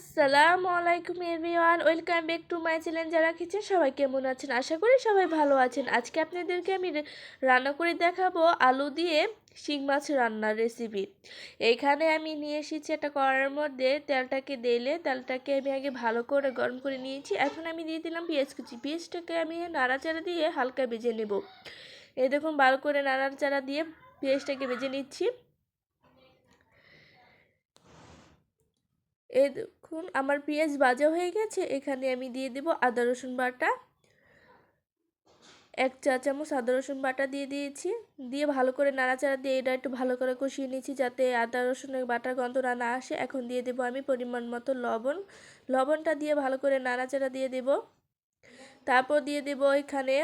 আসসালামু আলাইকুম everyone, welcome back to my channel যারা কিচেন সবাই কেমন আছেন? আশা করি সবাই ভালো আছেন। আজকে আপনাদেরকে আমি রান্না করে দেখাবো আলু দিয়ে শিং মাছ রান্নার রেসিপি এইখানে আমি নিয়ে এসেছি একটা কড়ার মধ্যে তেলটাকে দিলে তেলটাকে আমি আগে ভালো করে গরম করে নিয়েছি। এখন আমি দিয়ে দিলাম পেঁয়াজ কুচি। পেঁয়াজটাকে আমি নাড়াচাড়া দিয়ে হালকা ভেজে নেব। এই দেখুন, ভালো করে নাড়াচাড়া দিয়ে পেঁয়াজটাকে ভেজে নিচ্ছি। এই দেখুন আমার পেঁয়াজ ভাজা হয়ে গেছে, এখানে আমি দিয়ে দেব আদা রসুন বাটা। এক চা চামচ আদা রসুন বাটা দিয়ে দিয়েছি। দিয়ে ভালো করে নাড়াচাড়া দিয়ে এটা একটু ভালো করে কষিয়ে নিয়েছি যাতে আদা রসুনের বাটার গন্ধটা না আসে। এখন দিয়ে দেব আমি পরিমাণ মতো লবণ। লবণটা দিয়ে ভালো করে নাড়াচাড়া দিয়ে দেব। তারপর দিয়ে দেবো এখানে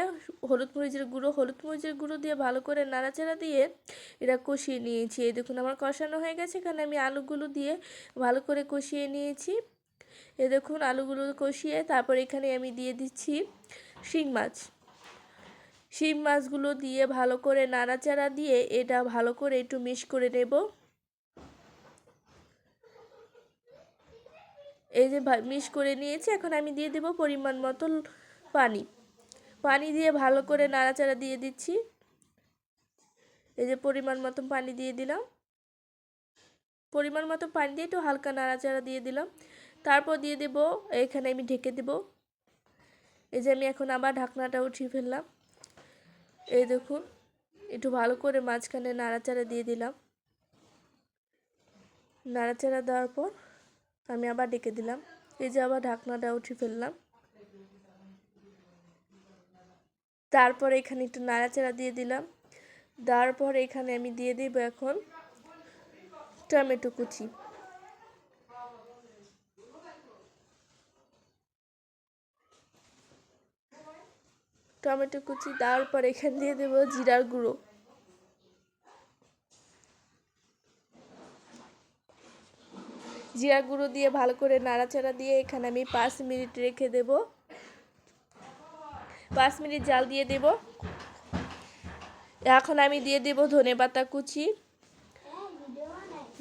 হলুদ মরিচের গুঁড়ো। হলুদ মরিচের গুঁড়ো দিয়ে ভালো করে নাড়াচাড়া দিয়ে এটা কষিয়ে নিয়েছি। এই দেখুন আমার কষানো হয়ে গেছে। এখানে আমি আলুগুলো দিয়ে ভালো করে কষিয়ে নিয়েছি। এ দেখুন আলুগুলো কষিয়ে তারপর এখানে আমি দিয়ে দিচ্ছি শিং মাছ। শিং মাছগুলো দিয়ে ভালো করে নাড়াচাড়া দিয়ে এটা ভালো করে একটু মিক্স করে নেব। এই যে মিক্স করে নিয়েছি। এখন আমি দিয়ে দেব পরিমাণ মতো পানি। পানি দিয়ে ভালো করে নাড়াচাড়া দিয়ে দিচ্ছি। এই যে পরিমাণ মতো পানি দিয়ে দিলাম। পরিমাণ মতো পানি দিয়ে একটু হালকা নাড়াচাড়া দিয়ে দিলাম। তারপর দিয়ে দেব, এখানে আমি ঢেকে দেব। এই যে আমি এখন আবার ঢাকনাটা উঠিয়ে ফেললাম। এই দেখুন, একটু ভালো করে মাঝখানে নাড়াচাড়া দিয়ে দিলাম। নাড়াচাড়া দেওয়ার পর আমি আবার ডেকে দিলাম। এই যে আবার ঢাকনাটা উঠিয়ে ফেললাম। তারপর এখানে একটু নাড়াচাড়া দিয়ে দিলাম। দেওয়ার পর এখানে আমি দিয়ে দেব এখন টমেটো কুচি। টমেটো কুচি দেওয়ার পর এখানে দিয়ে দেব জিরার গুঁড়ো। জিরা গুঁড়ো দিয়ে ভালো করে নাড়াচাড়া দিয়ে এখানে আমি পাঁচ মিনিট রেখে দেব। পাঁচ মিনিট জাল দিয়ে দেব। এখন আমি দিয়ে দেব ধনে পাতা কুচি।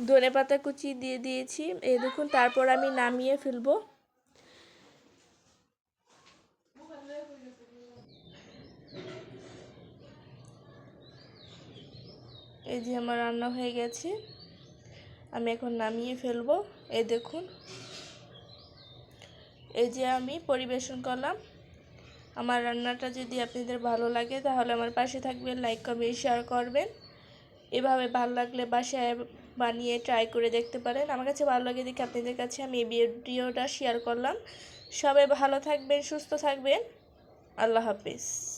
ধনে পাতা কুচি দিয়ে দিয়েছি। এই দেখুন, তারপর আমি নামিয়ে ফেলব। এই যে আমার রান্না হয়ে গেছে। আমি এখন নামিয়ে ফেলব। এই দেখুন। এই যে আমি পরিবেশন করলাম। আমার রান্নাটা যদি আপনাদের ভালো লাগে, তাহলে আমার পাশে থাকবেন লাইক কমেন্ট শেয়ার করবেন। এভাবে ভালো লাগলে বাসায় বানিয়ে ট্রাই করে দেখতে পারেন। আমার কাছে ভালো লাগে দেখে আপনাদের কাছে আমি এই ভিডিওটা শেয়ার করলাম। সবাই ভালো থাকবেন, সুস্থ থাকবেন। আল্লাহ হাফিজ।